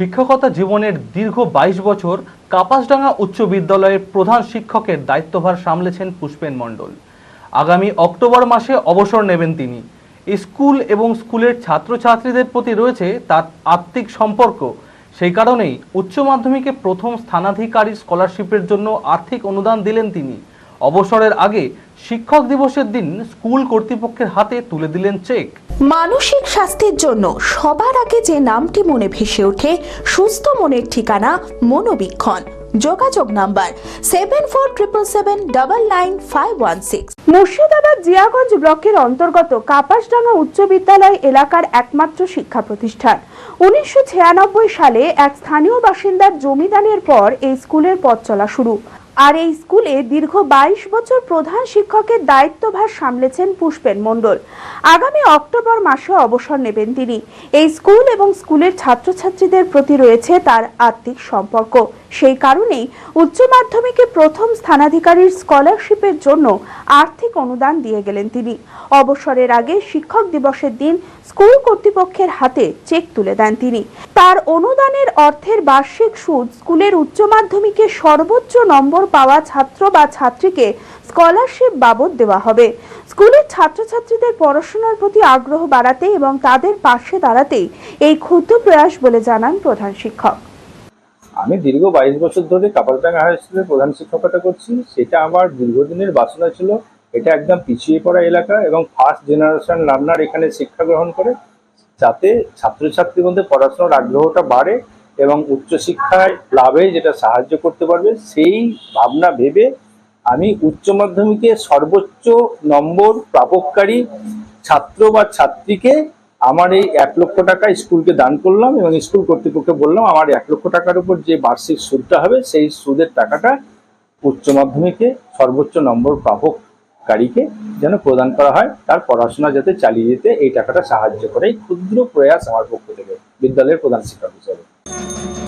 শিক্ষকতা জীবনের দীর্ঘ বাইশ বছর কাপাসডাঙ্গা উচ্চ বিদ্যালয়ের প্রধান শিক্ষকের দায়িত্বভার সামলেছেন পুষ্পেন মণ্ডল। আগামী অক্টোবর মাসে অবসর নেবেন তিনি। স্কুল এবং স্কুলের ছাত্রছাত্রীদের প্রতি রয়েছে তার আত্মিক সম্পর্ক। সেই কারণেই উচ্চ মাধ্যমিকে প্রথম স্থানাধিকারী স্কলারশিপের জন্য আর্থিক অনুদান দিলেন তিনি। অবসরের আগে শিক্ষক দিবসের দিন স্কুল কর্তৃপক্ষের হাতে তুলে দিলেন চেক। মানসিক স্বাস্থ্যের জন্য সবার আগে যে নামটি মনে ভেসে ওঠে সুস্থ মনের ঠিকানা মনোবীক্ষণ। যোগাযোগ number seven four triple seven double nine five one six. Murshidabad Jiaganj ব্লকের অন্তর্গত কাপাসডাঙ্গা উচ্চ বিদ্যালয় এলাকার একমাত্র শিক্ষা প্রতিষ্ঠান। উনিশশো ছিয়ানব্বই সালে এক স্থানীয় বাসিন্দার জমিদানের পর এই স্কুলের পথ চলা শুরু। আর এই স্কুলে দীর্ঘ বাইশ বছর প্রধান শিক্ষকের দায়িত্বভার সামলেছেন পুষ্পেন মণ্ডল। আগামী অক্টোবর মাসে অবসর নেবেন তিনি। এই স্কুল এবং স্কুলের ছাত্রছাত্রীদের প্রতি রয়েছে তার আত্মিক সম্পর্ক। সেই কারণেই উচ্চ মাধ্যমিকে প্রথম স্থানাধিকারীর স্কলারশিপের জন্য আর্থিক অনুদান দিয়ে গেলেন তিনি। অবসরের আগে শিক্ষক দিবসের দিন স্কুল কর্তৃপক্ষের হাতে চেক তুলে দেন তিনি। তার অনুদানের অর্থের বার্ষিক সুদ স্কুলের উচ্চ মাধ্যমিকে সর্বোচ্চ নম্বর পাওয়া ছাত্র বা ছাত্রীকে স্কলারশিপ বাবদ দেওয়া হবে। স্কুলের ছাত্রছাত্রীদের পড়াশোনার প্রতি আগ্রহ বাড়াতে এবং তাদের পাশে দাঁড়াতেই এই ক্ষুদ্র প্রয়াস বলে জানান প্রধান শিক্ষক। আমি দীর্ঘ বাইশ বছর ধরে কাপালডাঙ্গা হাই স্কুলের প্রধান শিক্ষকতা করছি। সেটা আমার দীর্ঘদিনের বাসনা ছিল। এটা একদম পিছিয়ে পড়া এলাকা এবং ফার্স্ট জেনারেশন লার্নার এখানে শিক্ষা গ্রহণ করে। যাতে ছাত্রছাত্রীর মধ্যে পড়াশোনার আগ্রহটা বাড়ে এবং উচ্চশিক্ষায় লাভে যেটা সাহায্য করতে পারবে, সেই ভাবনা ভেবে আমি উচ্চ মাধ্যমিকে সর্বোচ্চ নম্বর প্রাপককারী ছাত্র বা ছাত্রীকে আমার এই এক লক্ষ টাকা স্কুলকে দান করলাম এবং স্কুল কর্তৃপক্ষকে বললাম, আমার এক লক্ষ টাকার উপর যে বার্ষিক সুদটা হবে, সেই সুদের টাকাটা উচ্চ মাধ্যমিকে সর্বোচ্চ নম্বর প্রাপককারীকে যেন প্রদান করা হয়। তার পড়াশোনা যাতে চালিয়ে যেতে এই টাকাটা সাহায্য করে এই ক্ষুদ্র প্রয়াস আমার পক্ষ থেকে বিদ্যালয়ের প্রধান শিক্ষক হিসেবে। Thank you.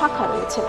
শাখা রয়েছে